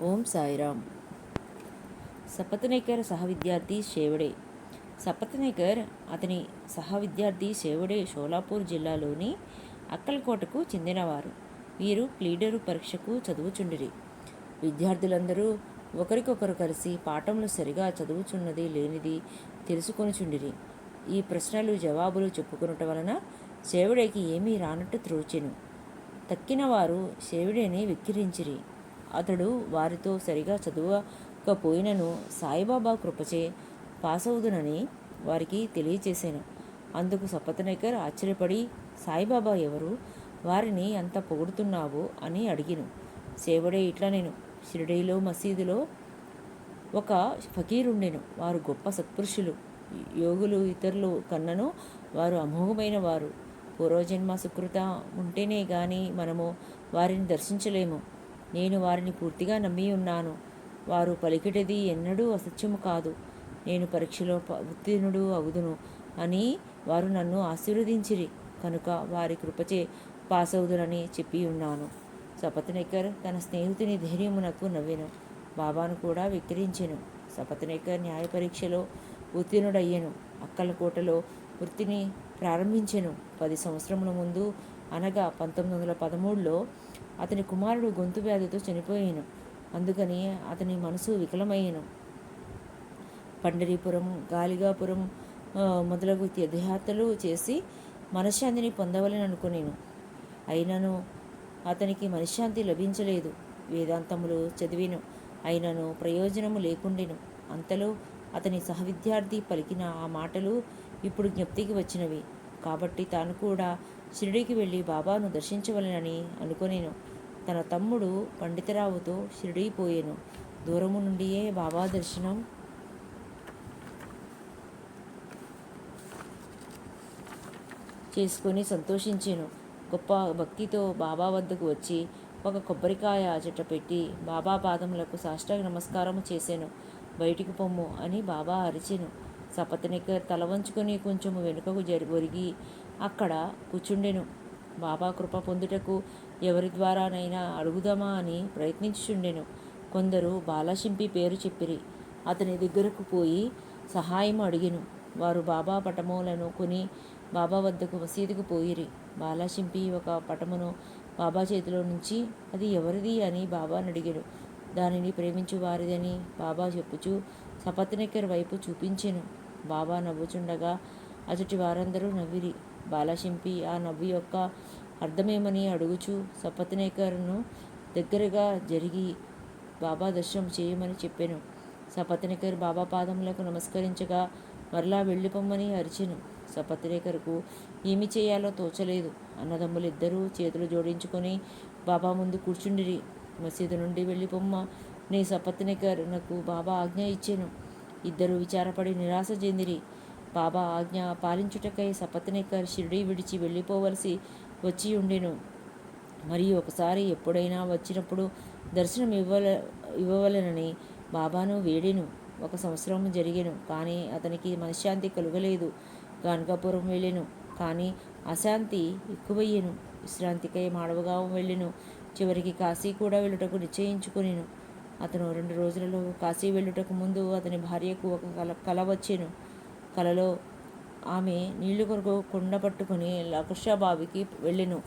ఓం సాయిరామ్. సపత్నేకర్ సహ విద్యార్థి షేవడే సపత్నేకర్ అతని సహ విద్యార్థి షేవడే షోలాపూర్ జిల్లాలోని అక్కల్కోటకు చెందినవారు. వీరు ప్లీడరు పరీక్షకు చదువుచుండిరి. విద్యార్థులందరూ ఒకరికొకరు కలిసి పాఠములు సరిగా చదువుచున్నది లేనిది తెలుసుకొనుచుండిరి. ఈ ప్రశ్నలు జవాబులు చెప్పుకొనుట వలన శేవుడికి ఏమీ రానట్టు త్రోచెను తక్కిన వారు శేవుడిని వెక్కిరించిరి. అతడు వారితో సరిగా చదువకపోయినను సాయిబాబా కృపచే పాసవుదునని వారికి తెలియచేశాను అందుకు సపతనేకర్ ఆశ్చర్యపడి సాయిబాబా ఎవరు? వారిని అంత పొగుడుతున్నావు? అని అడిగిను. సేవడే ఇట్లా నేను. షిరిడీలో మసీదులో ఒక ఫకీరుండెను. వారు గొప్ప సత్పురుషులు. యోగులు ఇతరులు కన్నను వారు అమోఘమైన వారు పూర్వజన్మ సుకృత ఉంటేనే కానీ మనము వారిని దర్శించలేము. నేను వారిని పూర్తిగా నమ్మి ఉన్నాను. వారు పలికిటది ఎన్నడూ అసత్యము కాదు. నేను పరీక్షలో ప- ఉత్తీర్ణుడు అవుదును అని వారు నన్ను ఆశీర్వదించిరి. కనుక వారి కృపచే పాస్ అవుదునని చెప్పి ఉన్నాను. సపతనేకర్ తన స్నేహితుని ధైర్యమునకు నవ్వెను. బాబాను కూడా వెక్కిరించెను. సపత్నేకర్ న్యాయ పరీక్షలో ఉత్తీర్ణుడయ్యెను. అక్కలకోటలో వృత్తిని ప్రారంభించెను. పది సంవత్సరముల ముందు అనగా పంతొమ్మిది వందల పదమూడులో అతని కుమారుడు గొంతు వ్యాధితో చనిపోయాను. అందుకని అతని మనసు వికలమయ్యను. పండరీపురం గాలిగాపురం మొదలగు తీర్థయాత్రలు చేసి మనశ్శాంతిని పొందవలని అనుకునేను అయినను అతనికి మనశ్శాంతి లభించలేదు. వేదాంతములు చదివిను. అయినను ప్రయోజనము లేకుండెను. అంతలో అతని సహవిద్యార్థి పలికిన ఆ మాటలు ఇప్పుడు జ్ఞప్తికి వచ్చినవి. కాబట్టి తాను కూడా షిరిడికి వెళ్ళి బాబాను దర్శించవలనని అనుకునేను. తన తమ్ముడు పండితరావుతో షిరిడీ పోయాను. దూరము నుండియే బాబా దర్శనం. చేసుకొని సంతోషించాను. గొప్ప భక్తితో బాబా వద్దకు వచ్చి ఒక కొబ్బరికాయ చెట్ట పెట్టి బాబా పాదములకు సాష్టాంగ నమస్కారం చేశాను బయటికి పొమ్ము అని బాబా అరిచెను. సపత్నికర్ తల వంచుకొని కొంచెము వెనుకకు జరి ఒరిగి అక్కడ కూర్చుండెను. బాబా కృప పొందుటకు ఎవరి ద్వారానైనా అడుగుదామా అని ప్రయత్నించుచుండెను. కొందరు బాలశింపి పేరు చెప్పిరి. అతని దగ్గరకు పోయి సహాయం అడిగిను. వారు బాబా పటములను కొని బాబా వద్దకు మసీదుకు పోయిరి. బాలాశింపి ఒక పటమును బాబా చేతిలో నుంచి అది ఎవరిది అని బాబాను అడిగాడు దానిని ప్రేమించు వారిదని బాబా చెప్పుచు సపత్నేకర్ వైపు చూపించెను. బాబా నవ్వుచుండగా అచటి వారందరూ నవ్విరి. బాలశింపి ఆ నవ్వు యొక్క అర్థమేమని అడుగుచు సపత్నేకర్ను దగ్గరగా జరిగి బాబా దర్శనం చేయమని చెప్పాను. సపత్నేకర్ బాబా పాదములకు నమస్కరించగా మరలా వెళ్ళిపోమ్మని అరిచెను. సపత్నేకర్కు ఏమి చేయాలో తోచలేదు. అన్నదమ్ములిద్దరూ చేతులు జోడించుకొని బాబా ముందు కూర్చుండిరి. మసీదు నుండి వెళ్ళిపోమ్మ నీ సపత్నేకర్ నాకు బాబా ఆజ్ఞ ఇచ్చాను. ఇద్దరు విచారపడి నిరాశ చెందిరి. బాబా ఆజ్ఞ పాలించుటకై సపత్నేకర్ షిరిడీ విడిచి వెళ్ళిపోవలసి వచ్చి ఉండెను. మరియు ఒకసారి ఎప్పుడైనా వచ్చినప్పుడు దర్శనం ఇవ్వల ఇవ్వవలెనని బాబాను వేడెను. ఒక సంవత్సరం జరిగెను కానీ అతనికి మనశ్శాంతి కలుగలేదు. గానకాపురం వెళ్ళెను కానీ అశాంతి ఎక్కువయ్యెను. విశ్రాంతికై మాడవగావం వెళ్ళెను. చివరికి కాశీ కూడా వెళ్ళుటకు నిశ్చయించుకునేను. అతను రెండు రోజులలో కాశీ వెళ్ళుటకు ముందు అతని భార్యకు ఒక కల కల వచ్చాను. కలలో ఆమె నీళ్ళు కొరకు కుండ పట్టుకుని లకుషాబావికి వెళ్ళెను.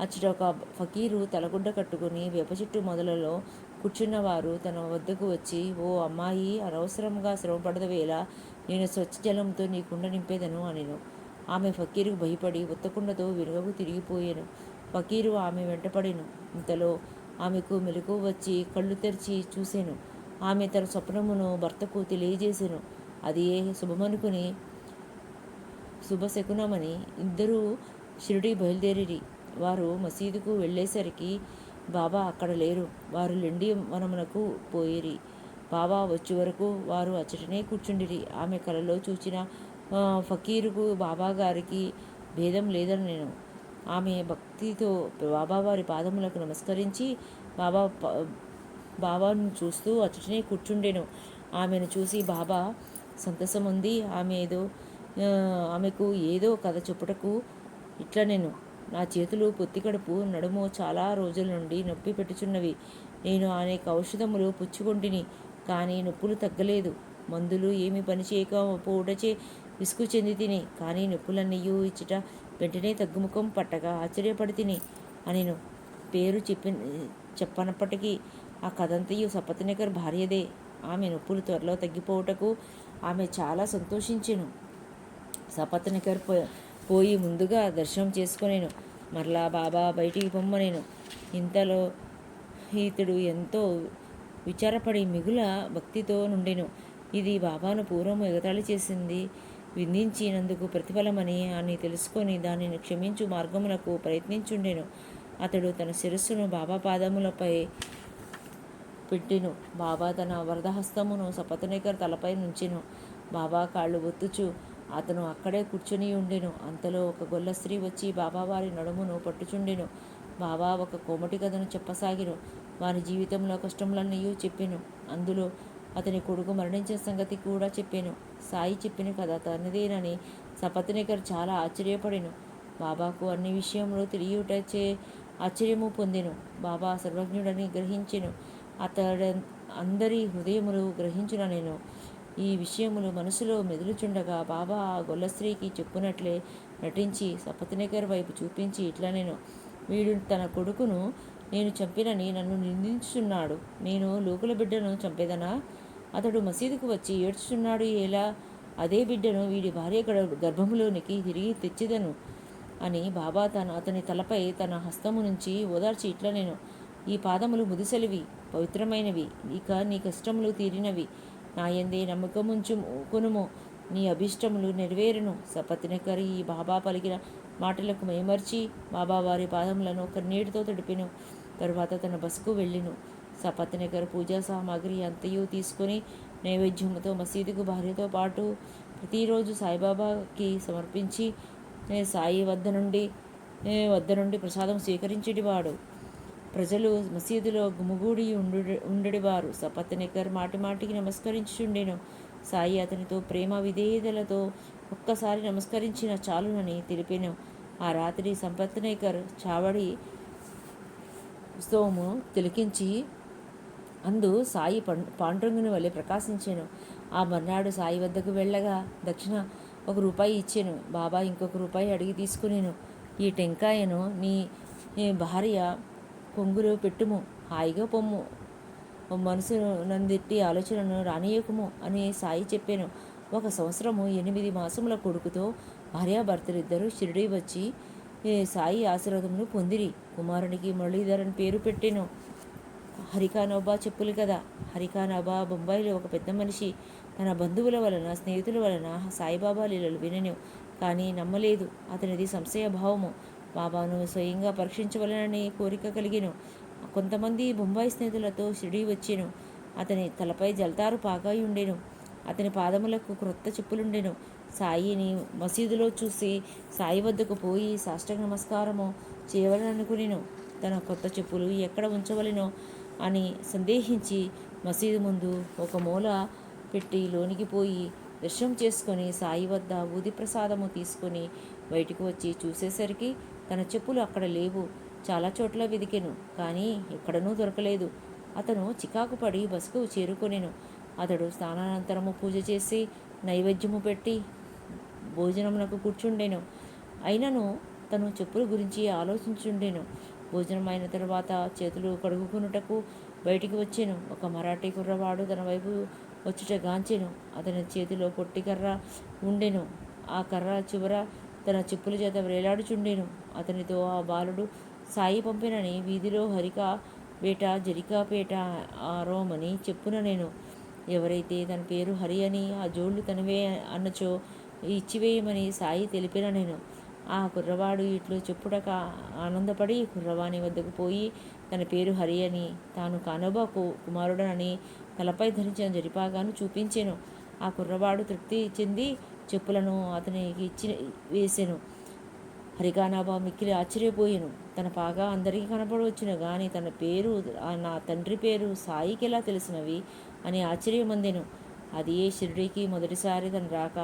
అచ్చట ఒక ఫకీరు తలగుడ్డ కట్టుకుని వేప చెట్టు మొదలలో కూర్చున్నవారు తన వద్దకు వచ్చి ఓ అమ్మాయి అనవసరంగా శ్రమపడదవేళ నేను స్వచ్ఛ జలంతో నీ కుండ నింపేదను అనిను. ఆమె ఫకీరుకు భయపడి ఉత్తకుండతో వెనుకకు తిరిగిపోయాను. ఫకీరు ఆమె వెంటపడెను ఇంతలో ఆమెకు మెలకు వచ్చి కళ్ళు తెరిచి చూశాను ఆమె తన స్వప్నమును భర్తకు తెలియజేశాను అది ఏ శుభమనుకుని శుభశకునమని ఇద్దరూ షిరిడి బయలుదేరి వారు మసీదుకు వెళ్ళేసరికి బాబా అక్కడ లేరు. వారు లెండి వనమునకు పోయిరి. బాబా వచ్చే వరకు వారు అచ్చటనే కూర్చుండిరి. ఆమె కలలో చూచిన ఫకీరుకు బాబా గారికి భేదం లేదని నేను ఆమె భక్తితో బాబా వారి పాదములకు నమస్కరించి బాబా బాబాను చూస్తూ అచ్చటనే కూర్చుండెను. ఆమెను చూసి బాబా సంతసం ఉంది ఆమె ఏదో ఆమెకు ఏదో కథ చెప్పుటకు ఇట్లా నేను నా చేతులు పొత్తి కడుపు నడుము చాలా రోజుల నుండి నొప్పి పెట్టుచున్నవి. నేను అనేక ఔషధములు పుచ్చుకొంటిని కానీ నొప్పులు తగ్గలేదు. మందులు ఏమి పని చేయకపోవటచే విసుగు చెంది తిని కానీ నొప్పులన్నయ్యూ ఇచ్చట వెంటనే తగ్గుముఖం పట్టగా ఆశ్చర్యపడి తిని అనిను పేరు చెప్పి చెప్పనప్పటికీ ఆ కథంతయు సపత్నగర్ భార్యదే. ఆమె నొప్పులు త్వరలో తగ్గిపోవుటకు ఆమె చాలా సంతోషించెను. సపత్నగర్ పో పోయి ముందుగా దర్శనం చేసుకునేను. మరలా బాబా బయటికి పొమ్మనేను. ఇంతలో ఇతడు ఎంతో విచారపడి మిగుల భక్తితో నుండెను. ఇది బాబాను పూర్వం ఎగతాళి చేసింది. విందించినందుకు ప్రతిఫలమని అని తెలుసుకొని దానిని క్షమించు మార్గములకు ప్రయత్నించుండెను. అతడు తన శిరస్సును బాబా పాదములపై పెట్టెను. బాబా తన వరదహస్తమును సపతనేకర్ తలపై నుంచెను. బాబా కాళ్ళు ఒత్తుచు అతను అక్కడే కూర్చుని ఉండెను. అంతలో ఒక గొల్ల స్త్రీ వచ్చి బాబా వారి నడుమును పట్టుచుండెను. బాబా ఒక కోమటి కథను చెప్పసాగిను. వారి జీవితంలో కష్టములన్నీ చెప్పెను. అందులో అతని కొడుకు మరణించిన సంగతి కూడా చెప్పాను. సాయి చెప్పిన కథ తనదేనని సపత్నేకర్ చాలా ఆశ్చర్యపడాను. బాబాకు అన్ని విషయంలో తెలియటచే ఆశ్చర్యము పొందెను. బాబా సర్వజ్ఞుడని గ్రహించెను. అతడ అందరి హృదయములు గ్రహించిన నేను. ఈ విషయములు మనసులో మెదులుచుండగా బాబా ఆ గొల్ల స్త్రీకి చెప్పునట్లే నటించి సపత్నికర్ వైపు చూపించి ఇట్లా నేను. వీడు తన కొడుకును నేను చంపినని నన్ను నిందించుచున్నాడు. నేను లోకుల బిడ్డను చంపేదనా? అతడు మసీదుకు వచ్చి ఏడ్చుచున్నాడు ఎలా అదే బిడ్డను వీడి భార్య గర్భములోనికి తిరిగి తెచ్చిదను అని బాబా తన అతని తలపై తన హస్తము నుంచి ఓదార్చి ఇట్లా నేను ఈ పాదములు ముదిసలివి పవిత్రమైనవి ఇక నీ కష్టములు తీరినవి. నాయందే నమ్మకముంచు కొనుము. నీ అభిష్టములు నెరవేరును. సపత్నకరి ఈ బాబా పలికిన మాటలకు మైమర్చి బాబా వారి పాదములను కన్నీటితో తడిపెను. తరువాత తన బస్కు వెళ్ళిను. సపత్నగర్ పూజా సామాగ్రి అంతయు తీసుకొని నైవేద్యముతో మసీదుకు భార్యతో పాటు ప్రతిరోజు సాయిబాబాకి సమర్పించి సాయి వద్ద నుండి వద్ద నుండి ప్రసాదం స్వీకరించేటివాడు. ప్రజలు మసీదులో గుమిగూడి ఉండు ఉండడివారు సపత్నేకర్ మాటి మాటికి నమస్కరించుండెను సాయి అతనితో ప్రేమ విధేయతలతో ఒక్కసారి నమస్కరించిన చాలునని తెలిపాను. ఆ రాత్రి సంపత్నేకర్ చావడి స్తోము తిలకించి అందు సాయి పం పాండురంగుని వలె ప్రకాశించాను. ఆ మర్నాడు సాయి వద్దకు వెళ్ళగా దక్షిణ ఒక రూపాయి ఇచ్చాను. బాబా ఇంకొక రూపాయి అడిగి తీసుకునేను. ఈ టెంకాయను నీ భార్య కొంగులో పెట్టుము. హాయిగా పొమ్ము. మనసు నందిట్టి ఆలోచనను రానియకుము అని సాయి చెప్పాను. ఒక సంవత్సరము ఎనిమిది మాసముల కొడుకుతో భార్యాభర్తలిద్దరూ షిరిడి వచ్చి సాయి ఆశీర్వాదమును పొందిరి. కుమారునికి మురళీధరన్ పేరు పెట్టాను. హరికానోబా చెప్పులు కదా. హరికానోబా బొంబాయిలో ఒక పెద్ద మనిషి. తన బంధువుల వలన స్నేహితుల వలన సాయిబాబా లీలలు వినను. కానీ నమ్మలేదు. అతనిది సంశయభావము బాబాను స్వయంగా పరీక్షించవలనని కోరిక కలిగిను. కొంతమంది బొంబాయి స్నేహితులతో షిరిడి వచ్చాను. అతని తలపై జల్తారు పాకాయి ఉండెను. అతని పాదములకు క్రొత్త చెప్పులుండెను. సాయిని మసీదులో చూసి సాయి వద్దకు పోయి సాష్టాంగ నమస్కారము చేయవలననుకునేను. తన కొత్త చెప్పులు ఎక్కడ ఉంచవలెనో అని సందేహించి మసీదు ముందు ఒక మూల పెట్టి లోనికి పోయి దర్శనం చేసుకొని సాయి వద్ద ఊది ప్రసాదము తీసుకొని బయటికి వచ్చి చూసేసరికి తన చెప్పులు అక్కడ లేవు. చాలా చోట్ల వెదికెను కానీ ఎక్కడనూ దొరకలేదు. అతను చికాకు పడి బస్కు చేరుకొనెను. అతడు స్నానానంతరము పూజ చేసి నైవేద్యము పెట్టి భోజనమునకు కూర్చుండెను. అయినను తను చెప్పుల గురించి ఆలోచించుండెను. భోజనం అయిన తరువాత చేతులు కడుగుకునుటకు బయటికి వచ్చాను. ఒక మరాఠీ కుర్రవాడు తన వైపు వచ్చుట గాంచెను. అతని చేతిలో పొట్టి కర్ర ఉండెను. ఆ కర్ర చివర తన చెప్పుల చేత వేలాడుచుండెను. అతనితో ఆ బాలుడు సాయి పంపినని వీధిలో హరిక పేట జరికాపేట ఆరోమని చెప్పున నేను ఎవరైతే తన పేరు హరి అని ఆ జోళ్ళు తనవే అన్నచో ఇచ్చివేయమని సాయి తెలిపిన నేను ఆ కుర్రవాడు ఇట్లు చెప్పుడక ఆనందపడి కుర్రవాణి వద్దకు పోయి తన పేరు హరి అని తాను కానోబాకు కుమారుడనని తలపై ధరించిన జరిపాగాను చూపించెను. ఆ కుర్రవాడు తృప్తి చెంది చెప్పులను అతనికి ఇచ్చి వేసెను. హరికానాబా మిక్కిలి ఆశ్చర్యపోయాను. తన పాగా అందరికీ కనపడవచ్చును కానీ తన పేరు ఆ నా తండ్రి పేరు సాయికి ఎలా తెలిసినవి అని ఆశ్చర్యమందెను. అది ఏ షిరిడీకి మొదటిసారి తను రాక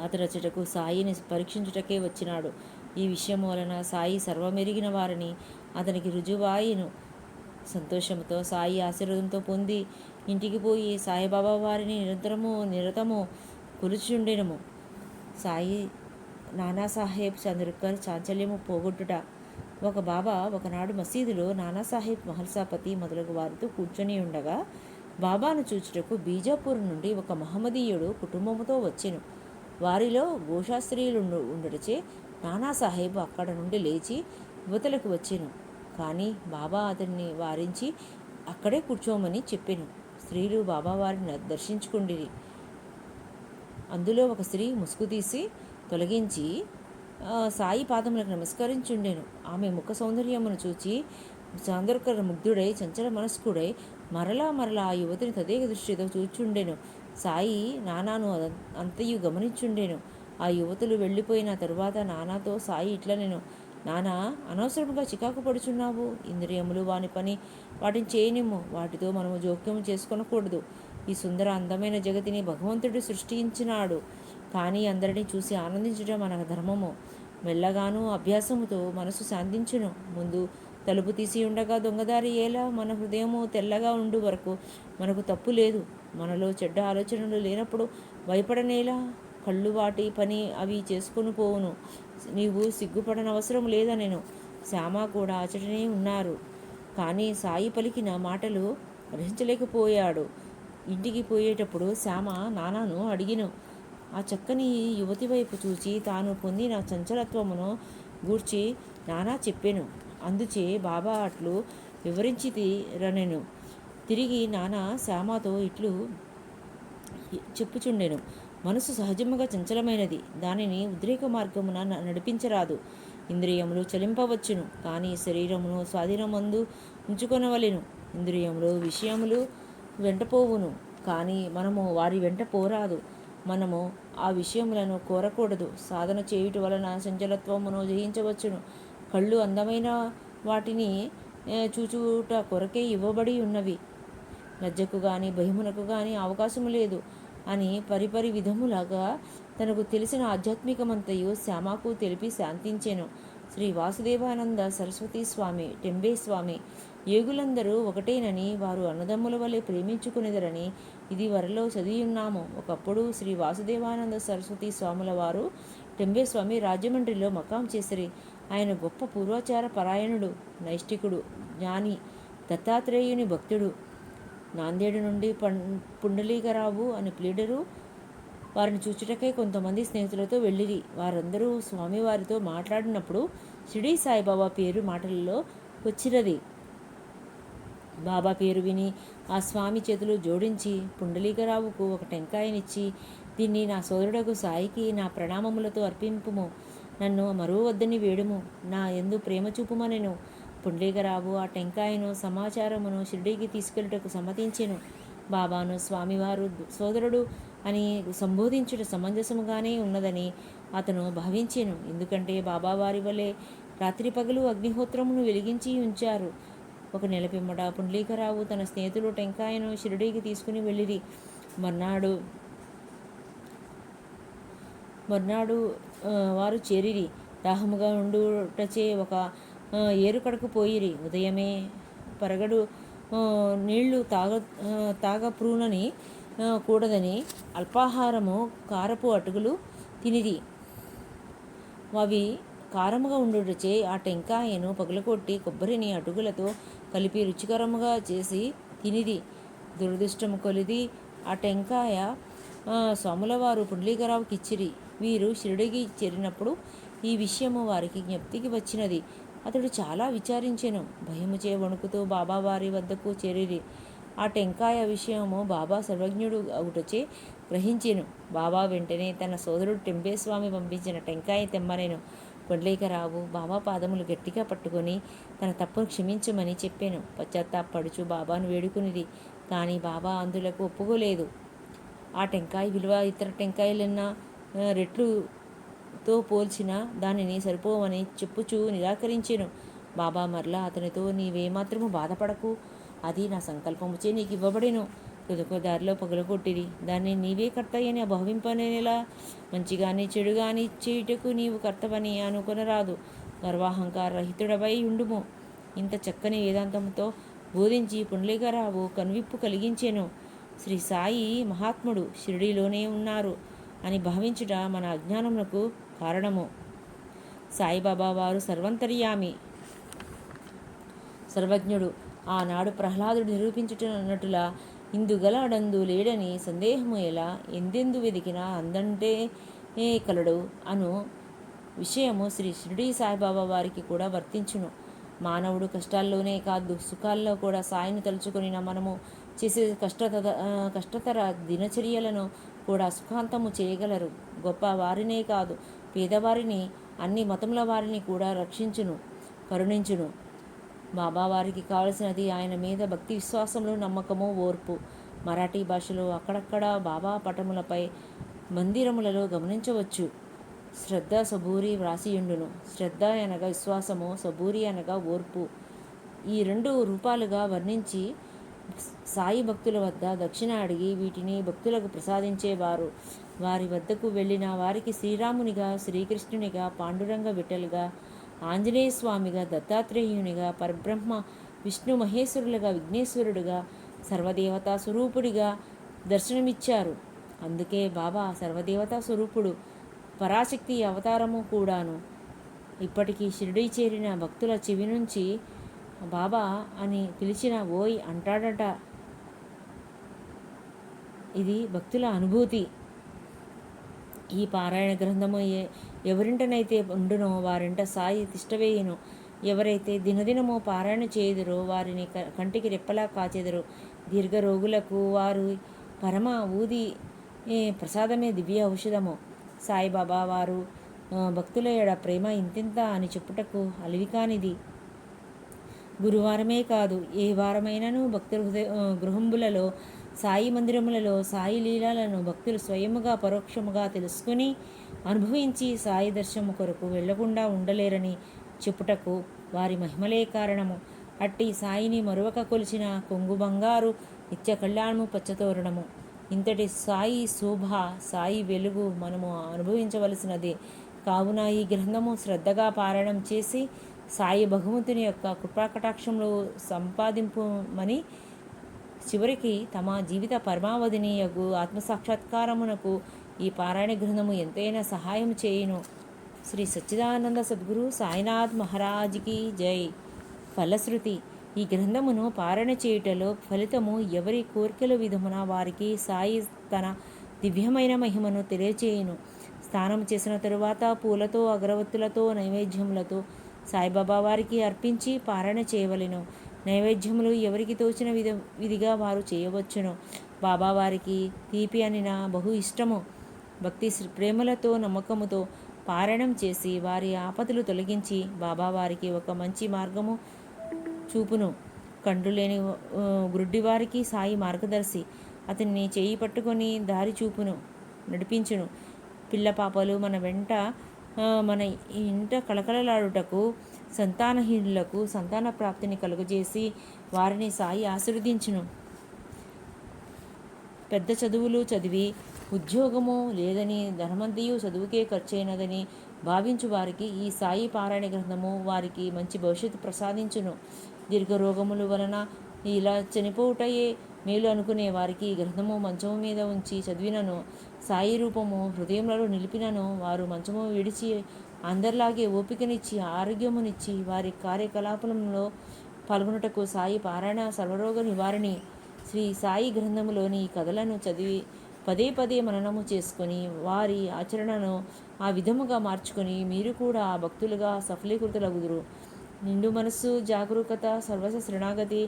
అతడచటకు సాయిని పరీక్షించుటకే వచ్చినాడు. ఈ విషయం వలన సాయి సర్వమెరిగిన వారిని అతనికి రుజువాయిను సంతోషంతో సాయి ఆశీర్వాదంతో పొంది ఇంటికి పోయి సాయిబాబా వారిని నిరంతరము నిరతము కొలుచుండెనము సాయి నానాసాహెబ్ చంద్రకర్ చాంచల్యము పోగొట్టుట. ఒక బాబా ఒకనాడు మసీదులో నానాసాహెబ్ మహల్సాపతి మొదలగు వారితో కూర్చొని ఉండగా బాబాను చూచుటకు బీజాపూర్ నుండి ఒక మహమ్మదీయుడు కుటుంబముతో వచ్చెను. వారిలో గోశాస్త్రీయులు ఉండు- నానాసాహెబ్ అక్కడ నుండి లేచి యువతలకు వచ్చాను. కానీ బాబా అతన్ని వారించి అక్కడే కూర్చోమని చెప్పాను. స్త్రీలు బాబా వారిని అందులో ఒక స్త్రీ ముసుగు తీసి తొలగించి సాయి పాదములకు నమస్కరించుండెను. ఆమె ముఖ సౌందర్యమును చూచి చాంద్రకర ముగ్ధుడై చంచల మనస్కుడై మరలా మరలా ఆ యువతిని తదేక దృష్టితో చూచుండెను. సాయి నానాను అంతయు గమనించుండెను. ఆ యువతులు వెళ్ళిపోయిన తరువాత నానాతో సాయి ఇట్లా నేను నానా అనవసరంగా చికాకు పడుచున్నావు. ఇంద్రియములు వాని పని వాటిని చేయనిమ్ము. వాటితో మనము జోక్యం చేసుకొనకూడదు. ఈ సుందర అందమైన జగతిని భగవంతుడు సృష్టించినాడు. కానీ అందరినీ చూసి ఆనందించడం మన ధర్మము. మెల్లగాను అభ్యాసముతో మనసు శాంతించును. ముందు తలుపు తీసి ఉండగా దొంగదారి ఎలా మన హృదయము తెల్లగా ఉండు వరకు మనకు తప్పు లేదు. మనలో చెడ్డ ఆలోచనలు లేనప్పుడు భయపడనేలా? కళ్ళు వాటి పని అవి చేసుకొని పోవును. నీవు సిగ్గుపడనవసరం లేదా నేను? శ్యామ కూడా అచటనే ఉన్నారు. కానీ సాయి పలికిన మాటలు గ్రహించలేకపోయాడు. ఇంటికి పోయేటప్పుడు శ్యామ నానాను అడిగిను. ఆ చక్కని యువతి వైపు చూచి తాను పొందిన చంచలత్వమును గూర్చి నానా చెప్పాను. అందుచే బాబా అట్లు వివరించి రనెను తిరిగి నానా శ్యామతో ఇట్లు చెప్పుచుండెను. మనసు సహజముగా చంచలమైనది. దానిని ఉద్రేక మార్గమున నడిపించరాదు. ఇంద్రియములు చలింపవచ్చును. కానీ శరీరమును స్వాధీనమందు ఉంచుకొనవలెను. ఇంద్రియములు విషయములు వెంటపోవును. కానీ మనము వారి వెంట పోరాదు. మనము ఆ విషయములను కోరకూడదు. సాధన చేయుట వలన చంచలత్వమును జయించవచ్చును. కళ్ళు అందమైన వాటిని చూచుట కొరకే ఇవ్వబడి ఉన్నవి. లజ్జకు కానీ భయమునకు కానీ అవకాశం లేదు అని పరిపరి విధములాగా తనకు తెలిసిన ఆధ్యాత్మికమంతయు శ్యామకు తెలిపి శాంతించెను. శ్రీ వాసుదేవానంద సరస్వతి స్వామి టెంబే స్వామి యోగులందరూ ఒకటేనని వారు అన్నదమ్ముల వలె ప్రేమించుకునేదరని ఇది వరలో చదివియున్నాము. ఒకప్పుడు శ్రీ వాసుదేవానంద సరస్వతి స్వాముల వారు టెంబే స్వామి రాజమండ్రిలో మకాం చేసిరి. ఆయన గొప్ప పూర్వాచార పరాయణుడు నైష్టికుడు జ్ఞాని దత్తాత్రేయుని భక్తుడు. నాందేడు నుండి పం పుండలీకరావు అని ప్లీడరు వారిని చూచుటకై కొంతమంది స్నేహితులతో వెళ్ళిరి. వారందరూ స్వామివారితో మాట్లాడినప్పుడు షిడీ సాయిబాబా పేరు మాటలలో వచ్చినది బాబా పేరు విని ఆ స్వామి చేతులు జోడించి పుండలీకరావుకు ఒక టెంకాయనిచ్చి దీన్ని నా సోదరుడకు సాయికి నా ప్రణామములతో అర్పింపుము. నన్ను మరువద్దని వేడుము. నా ఎందు ప్రేమ చూపుమనెను. పుండ్లీగరావు ఆ టెంకాయను సమాచారమును షిరిడీకి తీసుకెళ్ళటకు సమ్మతించెను. బాబాను స్వామివారు సోదరుడు అని సంబోధించుట సమంజసముగానే ఉన్నదని అతను భావించెను. ఎందుకంటే బాబా వారి వలె రాత్రి పగలు అగ్నిహోత్రమును వెలిగించి ఉంచారు. ఒక నెల పిమ్మట తన స్నేహితులు టెంకాయను షిరిడీకి తీసుకుని వెళ్ళిరి. మర్నాడు మర్నాడు వారు చేరిరి. దాహముగా ఉండుటచే ఒక ఏరుకడకు ఏరు పోయిరి. ఉదయమే పరగడు నీళ్ళు తాగ తాగప్రూనని కూడదని అల్పాహారము కారపు అటుకులు తినిది అవి కారముగా ఉండుటచే ఆ టెంకాయను పగలకొట్టి కొబ్బరిని అటుకులతో కలిపి రుచికరముగా చేసి తినిది దురదృష్టము కొలిది ఆ టెంకాయ సోములవారు పుండలీకరావుకి ఇచ్చిరి వీరు షిరిడికి చేరినప్పుడు ఈ విషయము వారికి జ్ఞప్తికి వచ్చినది. అతడు చాలా విచారించెను. భయముచే వణుకుతూ బాబా వారి వద్దకు చేరిరి. ఆ టెంకాయ విషయము బాబా సర్వజ్ఞుడు అవుటచే గ్రహించెను. బాబా వెంటనే తన సోదరుడు టెంబేస్వామి పంపించిన టెంకాయ తెమ్మనేను. పొండ్లేకరావు బాబా పాదములు గట్టిగా పట్టుకొని తన తప్పును క్షమించమని చెప్పాను. పశ్చాత్తాపడుచు బాబాను వేడుకునిది కానీ బాబా అందులకు ఒప్పుకోలేదు. ఆ టెంకాయ విలువ ఇతర టెంకాయలన్నా రెట్లుతో పోల్చిన దానిని సరిపోవని చెప్పుచూ నిరాకరించాను. బాబా మరలా అతనితో నీవేమాత్రము బాధపడకు. అది నా సంకల్పముచే నీకు ఇవ్వబడెను కుదుకో దారిలో పగలగొట్టిరి. దాన్ని నీవే కర్తయ్యని భావింపనేలా మంచిగాని చెడుగాని చేయుటకు నీవు కర్తవని అనుకొనరాదు. గర్వాహంకార రహితుడవై ఉండుము. ఇంత చక్కని వేదాంతంతో బోధించి పుండలీకరావు కనువిప్పు కలిగించెను. శ్రీ సాయి మహాత్ముడు షిరిడీలోనే ఉన్నారు. అని భావించుట మన అజ్ఞానములకు కారణము. సాయిబాబా వారు సర్వంతర్యామి. సర్వజ్ఞుడు ఆనాడు ప్రహ్లాదుడు నిరూపించుటన్నట్టులా ఇందుగలడందు లేడని సందేహము ఎలా? ఎందెందు వెదికినా అందంటే ఏ కలడు? అను విషయము శ్రీ షిరిడీ సాయిబాబా వారికి కూడా వర్తించును. మానవుడు కష్టాల్లోనే కాదు సుఖాల్లో కూడా సాయిని తలుచుకొని మనము చేసే కష్టత కష్టతర దినచర్యలను కూడా సుఖాంతము చేయగలరు. గొప్ప వారినే కాదు పేదవారిని అన్ని మతముల వారిని కూడా రక్షించును కరుణించును. బాబా వారికి కావలసినది ఆయన మీద భక్తి విశ్వాసములు నమ్మకము ఓర్పు. మరాఠీ భాషలో అక్కడక్కడ బాబా పటములపై మందిరములలో గమనించవచ్చు. శ్రద్ధ సబూరి వ్రాసియుండును. శ్రద్ధ అనగా విశ్వాసము సబూరి అనగా ఓర్పు. ఈ రెండు రూపాలుగా వర్ణించి సాయి భక్తుల వద్ద దక్షిణ అడిగి వీటిని భక్తులకు ప్రసాదించేవారు. వారి వద్దకు వెళ్ళిన వారికి శ్రీరామునిగా శ్రీకృష్ణునిగా పాండురంగ విఠలుగా ఆంజనేయ స్వామిగా దత్తాత్రేయునిగా పరబ్రహ్మ విష్ణు మహేశ్వరులుగా విఘ్నేశ్వరుడుగా సర్వదేవతా స్వరూపుడిగా దర్శనమిచ్చారు. అందుకే బాబా సర్వదేవతా స్వరూపుడు పరాశక్తి అవతారము కూడాను. ఇప్పటికీ షిరిడీ చేరిన భక్తుల చెవి నుంచి బాబా అని పిలిచిన ఓయ్ అంటాడట. ఇది భక్తుల అనుభూతి. ఈ పారాయణ గ్రంథము ఏ ఎవరింటనైతే ఉండునో వారింట సాయి తిష్టవేయును ఎవరైతే దినదినము పారాయణ చేయుదురో వారిని కంటికి రెప్పలా కాచెదరు. దీర్ఘ రోగులకు వారు పరమ ఊది ప్రసాదమే దివ్య ఔషధము. సాయిబాబా వారు భక్తుల ఎడ ప్రేమ ఇంతింత అని చెప్పుటకు అలివికానిది గురువారమే కాదు ఏ వారమైనను భక్తుల హృదయ గృహంబులలో సాయి మందిరములలో సాయి లీలాలను భక్తులు స్వయముగా పరోక్షముగా తెలుసుకుని అనుభవించి సాయి దర్శనము కొరకు వెళ్ళకుండా ఉండలేరని చెప్పుటకు వారి మహిమలే కారణము. అట్టి సాయిని మరొక కొలిచిన కొంగు బంగారు నిత్య కళ్యాణము పచ్చతోరణము. ఇంతటి సాయి శోభ సాయి వెలుగు మనము అనుభవించవలసినదే. కావున ఈ గ్రంథము శ్రద్ధగా పారాయణం చేసి సాయి భగవంతుని యొక్క కృపాకటాక్షంలో సంపాదింపుమని చివరికి తమ జీవిత పరమావధిని యొక్క ఆత్మసాక్షాత్కారమునకు ఈ పారాయణ గ్రంథము ఎంతైనా సహాయం చేయును. శ్రీ సచ్చిదానంద సద్గురు సాయినాథ్ మహారాజ్కి జై. ఫలశ్రుతి. ఈ గ్రంథమును పారాయణ చేయుటలో ఫలితము ఎవరి కోరికల విధమున వారికి సాయి తన దివ్యమైన మహిమను తెలియచేయును. స్నానం చేసిన తరువాత పూలతో అగరవత్తులతో నైవేద్యములతో సాయిబాబా వారికి అర్పించి పారణ చేయవలెను. నైవేద్యములు ఎవరికి తోచిన విధ విధిగా వారు చేయవచ్చును. బాబావారికి తీపి అనిన బహు ఇష్టము. భక్తి ప్రేమలతో నమ్మకముతో పారణం చేసి వారి ఆపదలు తొలగించి బాబావారికి ఒక మంచి మార్గము చూపును. కండ్రు లేని గురుడ్డివారికి సాయి మార్గదర్శి. అతన్ని చేయి పట్టుకొని దారి చూపును నడిపించును. పిల్ల పాపలు మన వెంట మన ఇంట కళకళలాడుటకు సంతానహీనులకు సంతాన ప్రాప్తిని కలుగజేసి వారిని సాయి ఆశీర్వదించును. పెద్ద చదువులు చదివి ఉద్యోగము లేదని ధనమంతియు చదువుకే ఖర్చైనదని భావించు వారికి ఈ సాయి పారాయణ గ్రంథము వారికి మంచి భవిష్యత్తు ప్రసాదించును. దీర్ఘరోగముల వలన ఇలా చనిపోవుటయే మేలు అనుకునే వారికి ఈ గ్రంథము మంచము మీద ఉంచి చదివినను. సాయి రూపము హృదయంలో నిలిపినను వారు మంచము విడిచి అందరిలాగే ఓపికనిచ్చి ఆరోగ్యమునిచ్చి వారి కార్యకలాపంలో పాల్గొనుటకు సాయి పారాయణ సర్వరోగ నివారణి. శ్రీ సాయి గ్రంథములోని కథలను చదివి పదే పదే మననము చేసుకొని వారి ఆచరణను ఆ విధముగా మార్చుకొని మీరు కూడా ఆ భక్తులుగా సఫలీకృతులగుదురు. నిండు మనస్సు జాగరూకత సర్వస శరణాగతి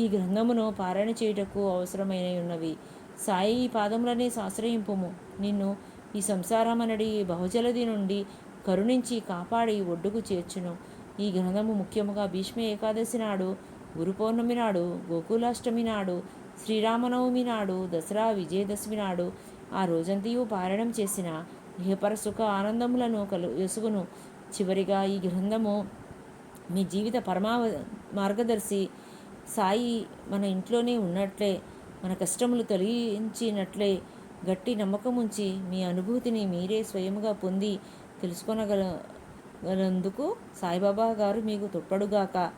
ఈ గ్రంథమును పారాయణ చేయుటకు అవసరమైన ఉన్నవి సాయి పాదములనే ఆశ్రయింపుము నిన్ను ఈ సంసారమనడి బహుజలది నుండి కరుణించి కాపాడి ఒడ్డుకు చేర్చును. ఈ గ్రంథము ముఖ్యముగా భీష్మ ఏకాదశి నాడు గురు పౌర్ణమి నాడు గోకులాష్టమి నాడు శ్రీరామనవమి నాడు దసరా విజయదశమి నాడు ఆ రోజంతయు పారాయణం చేసిన ఇహపర సుఖ ఆనందములను కలు ఎసుగును. చివరిగా ఈ గ్రంథము మీ జీవిత పరమా మార్గదర్శి సాయి మన ఇంట్లోనే ఉన్నట్లే. మన కష్టములు తొలగించినట్లే గట్టి నమ్మకం ఉంచి మీ అనుభూతిని మీరే స్వయముగా పొంది తెలుసుకొనగలందుకు సాయిబాబా గారు మీకు తొప్పడుగాక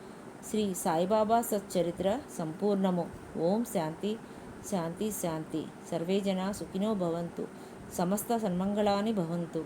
శ్రీ సాయిబాబా సచ్చరిత్ర సంపూర్ణము. ఓం శాంతి శాంతి శాంతి. సర్వే జన సుఖినో భవంతు. సమస్త సన్మంగళాని భవంతు.